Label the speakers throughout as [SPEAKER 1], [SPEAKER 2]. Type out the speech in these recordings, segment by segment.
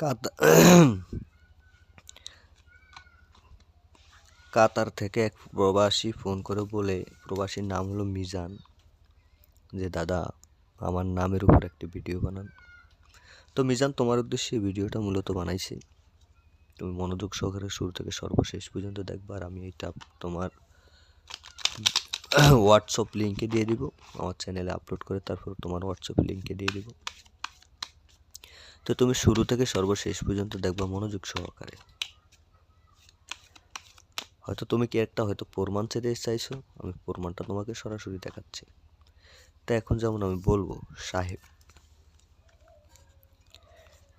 [SPEAKER 1] কাতা কাতার থেকে এক প্রবাসী ফোন করে বলে, প্রবাসীর নাম হলো মিজান। যে, দাদা, আমার নামের উপর একটি ভিডিও বানান। তো মিজান, তোমার উদ্দেশ্যে ভিডিওটা মূলত বানাইছি। তুমি মনোযোগ সহকারে শুরু থেকে সর্বশেষ পর্যন্ত দেখবা আর আমি এটা তোমার হোয়াটসঅ্যাপ লিঙ্কে দিয়ে দিব। আমার চ্যানেলে আপলোড করে তারপর তোমার হোয়াটসঅ্যাপ লিঙ্কে দিয়ে দিব। তো তুমি শুরু থেকে সর্বশেষ পর্যন্ত দেখবা মনোযোগ সহকারে। হয়তো তুমি কি একটা হয়তো প্রমাণ চেতে চাইছো, আমি প্রমাণটা তোমাকে সরাসরি দেখাচ্ছি। তা এখন যেমন আমি বলব, সাহেব।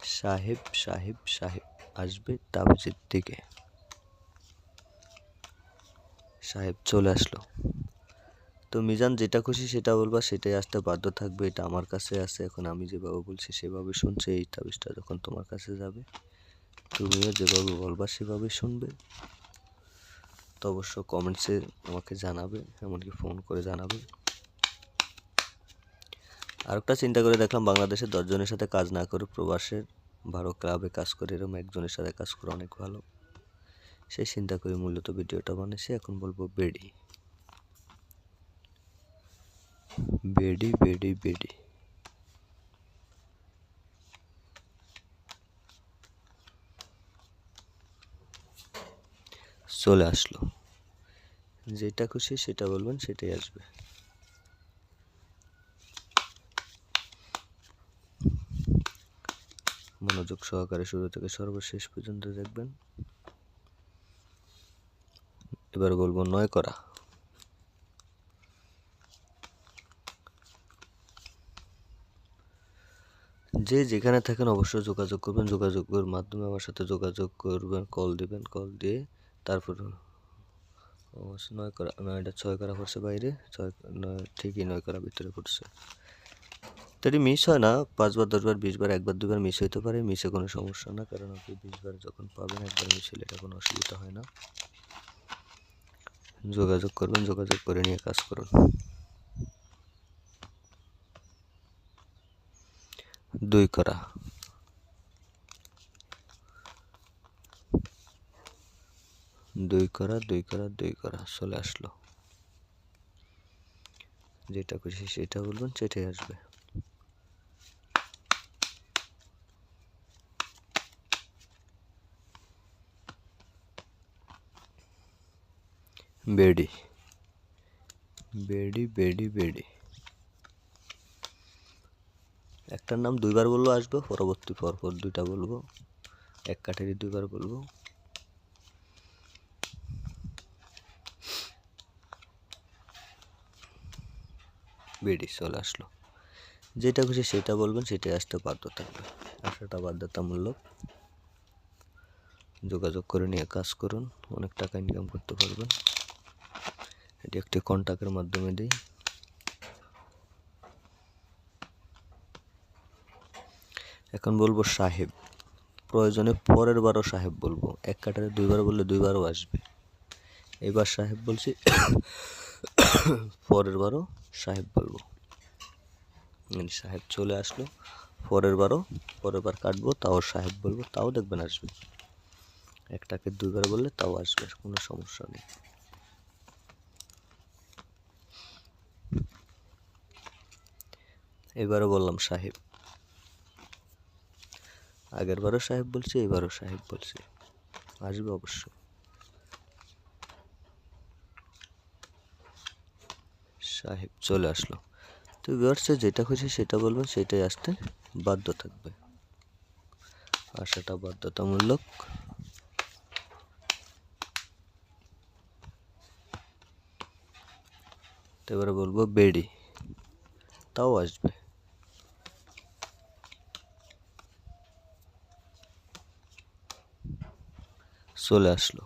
[SPEAKER 1] সাহেব সাহেব সাহেব আসবে তাবিজের দিকে। সাহেব চলে আসলো। তো মিজান যেটা খুশি সেটা বলবা, সেটাই আসতে বাধ্য থাকবে, এটা আমার কাছে আছে, এখন আমি যেভাবে বলছি সেভাবে শুনছে, এই তাবিজটা যখন তোমার কাছে যাবে, তুমিও যেভাবে বলবা সেভাবে শুনবে। তো অবশ্য কমেন্টসে আমাকে জানাবে, এমনকি ফোন করে জানাবে। আরেকটা চিন্তা করে দেখলাম বাংলাদেশের দশজনের সাথে কাজ না করে প্রবাসের বারো ক্লাবে কাজ করে এরকম একজনের সাথে কাজ করা অনেক ভালো। সেই চিন্তা করে মূলত ভিডিওটা বানিয়েছি, এখন বলব বেডি। বেডি বেডি বেডি। চলে আসলো। যেটা খুশি সেটা বলবেন, সেটাই আসবে। মনোযোগ সহকারে শুরু থেকে সর্বশেষ পর্যন্ত দেখবেন। এবার বলব নয় করা। যে যেখানে থাকেন অবশ্যই যোগাযোগ করবেন। যোগাযোগের মাধ্যমে আমার সাথে যোগাযোগ করবেন। কল দিবেন, কল দিয়ে তারপর অবশ্য নয় করা, নয়টা, ছয় করা পড়ছে বাইরে, ছয়, নয়, ঠিকই নয় করা ভিতরে পড়ছে। তাই মিস হয় না, পাঁচবার, দশবার, বিশবার, একবার, দুবার মিস হইতে পারে। মিসে কোনো সমস্যা না, কারণ আপনি বিশবার যখন পাবেন, একবার মিস হলে এটা কোনো অসুবিধা হয় না। যোগাযোগ করবেন, যোগাযোগ করে নিয়ে কাজ করুন। দুই করা দুই করা দুই করা দুই করা চলে আসলো যেটা খুশি সেটা বলবেন সেটাই আসবে বেডি বেডি বেডি বেডি একটার নাম দুইবার বলল আসবে, পরবর্তী পরপর দুইটা বলব। এক কাঠেরই দুইবার বলব। বেডি চলে আসলো। যেটা খুশি সেটা বলবেন, সেটাই আসতে বাধ্য থাকবে। আসাটা বাধ্যতামূলক। যোগাযোগ করে নিয়ে কাজ করুন, অনেক টাকা ইনকাম করতে পারবেন। এটি একটি কন্ট্যাক্টের মাধ্যমে দিই। এখন বলব সাহেব। প্রয়োজনে পরের বারও সাহেব বলব। এক কাটারে দুইবার বললে দুইবারও আসবে। এবার সাহেব বলছি, পরের বারও সাহেব বলব। মানে সাহেব চলে আসলো, পরের বারও, পরের বার কাটবো, তাও সাহেব বলব, তাও দেখবেন আসবে। একটাকে দুইবার বললে তাও আসবে, কোনো সমস্যা নেই। এবারও বললাম সাহেব আগের বারও সাহেব বলছি এবারও সাহেব বলছে। আসবে অবশ্য। সাহেব চলে আসলো। তো ভিউয়ার্সে যেটা খুশি সেটা বলবেন সেটাই আসতে বাধ্য থাকবে। আসাটা বাধ্যতামূলক। এবারে বলব বেডি। তাও আসবে। চলে আসলো।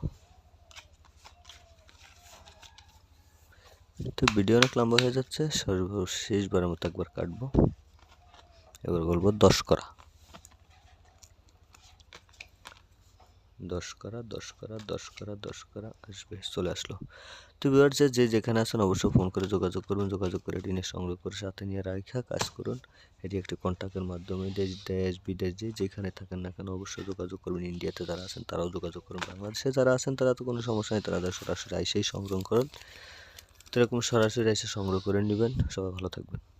[SPEAKER 1] তো ভিডিও অনেক লম্বা হয়ে যাচ্ছে, সর্বশেষবারের মতো একবার কাটবো। এবার বলব দশ করা। দশ করা দশ করা দশ করা দশ করা আসবে, চলে আসলো। তো ভিউয়ার্স, যে যেখানে আছেন অবশ্যই ফোন করে যোগাযোগ করবেন, যোগাযোগ করে ঋণের সংগ্রহ করে সাথে নিয়ে রাখা কাজ করুন। এটি একটি কন্ট্যাক্টের মাধ্যমে দেশ দেশ, বিদেশ, যে যেখানে থাকেন না কেন অবশ্যই যোগাযোগ করবেন। ইন্ডিয়াতে যারা আছেন তারাও যোগাযোগ করুন। বাংলাদেশে যারা আছেন তারা তো কোনো সমস্যা নেই, তারা সরাসরি আইসেই সংগ্রহ করুন। এরকম সরাসরি এসে সংগ্রহ করে নেবেন। সবাই ভালো থাকবেন।